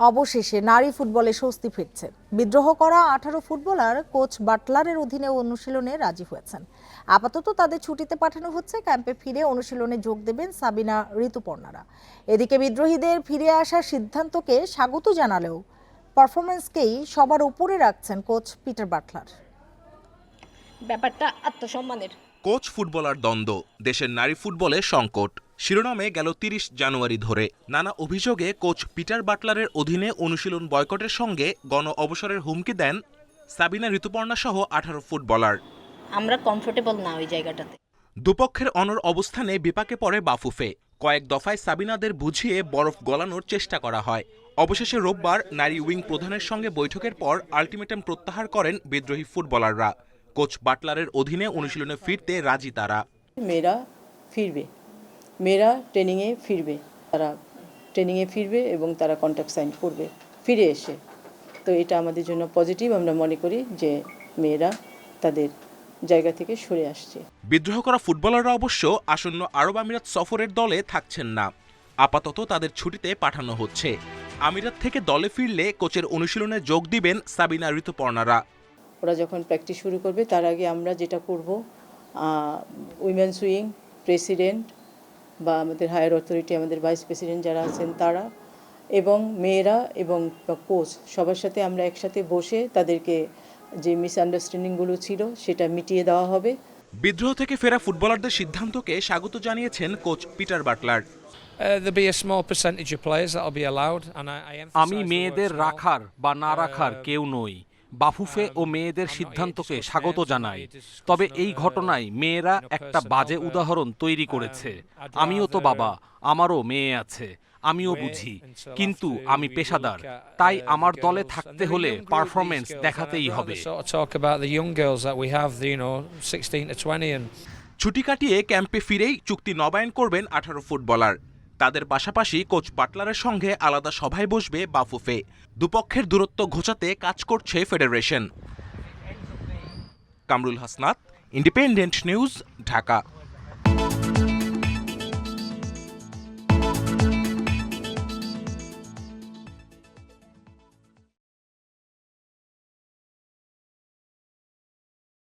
অবশেষে নারী ফুটবলে স্বস্তি ফিরছে। বিদ্রোহ করা আঠারো ফুটবলার কোচ বাটলারের অধীনে অনুশীলনে রাজি হয়েছেন। আপাতত তাদের ছুটিতে পাঠানো হচ্ছে ক্যাম্পে ফিরে অনুশীলনে যোগ দেবেন সাবিনা ঋতুপর্ণারা। এদিকে বিদ্রোহীদের ফিরে আসার সিদ্ধান্তকে স্বাগত জানালেও পারফরমেন্সকেই সবার উপরে রাখছেন কোচ পিটার বাটলার। ব্যাপারটা আত্মসম্মানের। কোচ ফুটবলার দ্বন্দ্ব দেশের নারী ফুটবলে সংকট। শিরোনামে গেল তিরিশ জানুয়ারি ধরে। নানা অভিযোগে কোচ পিটার বাটলারের অধীনে অনুশীলন বয়কটের সঙ্গে গণ অবসরের হুমকি দেন সাবিনা ঋতুপর্ণা সহ আঠারো ফুটবলার। আমরা কমফোর্টেবল না ওই জায়গাটাতে। দুপক্ষের অনর অবস্থানে বিপাকে পড়ে বাফুফে। কয়েক দফায় সাবিনাদের বুঝিয়ে বরফ গলানোর চেষ্টা করা হয়। অবশেষে রোববার নারী উইং প্রধানের সঙ্গে বৈঠকের পর আলটিমেটাম প্রত্যাহার করেন বিদ্রোহী ফুটবলাররা। কোচ বাটলারের অধীনে অনুশীলনে ফিরতে রাজি তারা। মেয়েরা ফিরবে। মেয়েরা ট্রেনিংয়ে ফিরবে। তারা ট্রেনিংয়ে ফিরবে এবং তারা কন্ট্যাক্ট সাইন করবে। ফিরে এসে। তো এটা আমাদের জন্য পজিটিভ আমরা মনে করি যে মেয়েরা তাদের জায়গা থেকে সরে আসছে। বিদ্রোহ করা ফুটবলাররা অবশ্য আসন্ন আরব আমিরাত সফরের দলে থাকছেন না। আপাতত তাদের ছুটিতে পাঠানো হচ্ছে। আমিরাত থেকে দলে ফিরলে কোচের অনুশীলনে যোগ দিবেন সাবিনা ঋতুপর্ণারা। ওরা যখন প্র্যাকটিস শুরু করবে তার আগে আমরা যেটা করব উইমেন সুইং প্রেসিডেন্ট বা আমাদের হায়ার অথরিটি আমাদের ভাইস প্রেসিডেন্ট যারা আছেন তারা এবং মেয়েরা এবং কোচ সবার সাথে আমরা একসাথে বসে তাদেরকে যে মিসআন্ডারস্ট্যান্ডিংগুলো ছিল সেটা মিটিয়ে দেওয়া হবে। বিদ্রোহ থেকে ফেরা ফুটবলারদের সিদ্ধান্তকে স্বাগত জানিয়েছেন কোচ পিটার বাটলার। Uh, আমি মেয়েদের রাখার বা না রাখার কেউ নই। বাফুফে ও মেয়েদের সিদ্ধান্তকে স্বাগত জানাই। তবে এই ঘটনায় মেয়েরা একটা বাজে উদাহরণ তৈরি করেছে। আমিও তো বাবা আমারও মেয়ে আছে আমিও বুঝি কিন্তু আমি পেশাদার তাই আমার দলে থাকতে হলে পারফরমেন্স দেখাতেই হবে। Sort of talk about the young girls that we have, you know, 16 to 20, and ছুটি কাটিয়ে ক্যাম্পে ফিরেই চুক্তি নবায়ন করবেন আঠারো ফুটবলার। তাদের পাশাপাশি কোচ বাটলারের সঙ্গে আলাদা সভায় বসবে বাফুফে। দুপক্ষের দূরত্ব ঘোচাতে কাজ করছে federation. Kamrul Hasnat, independent news, Dhaka.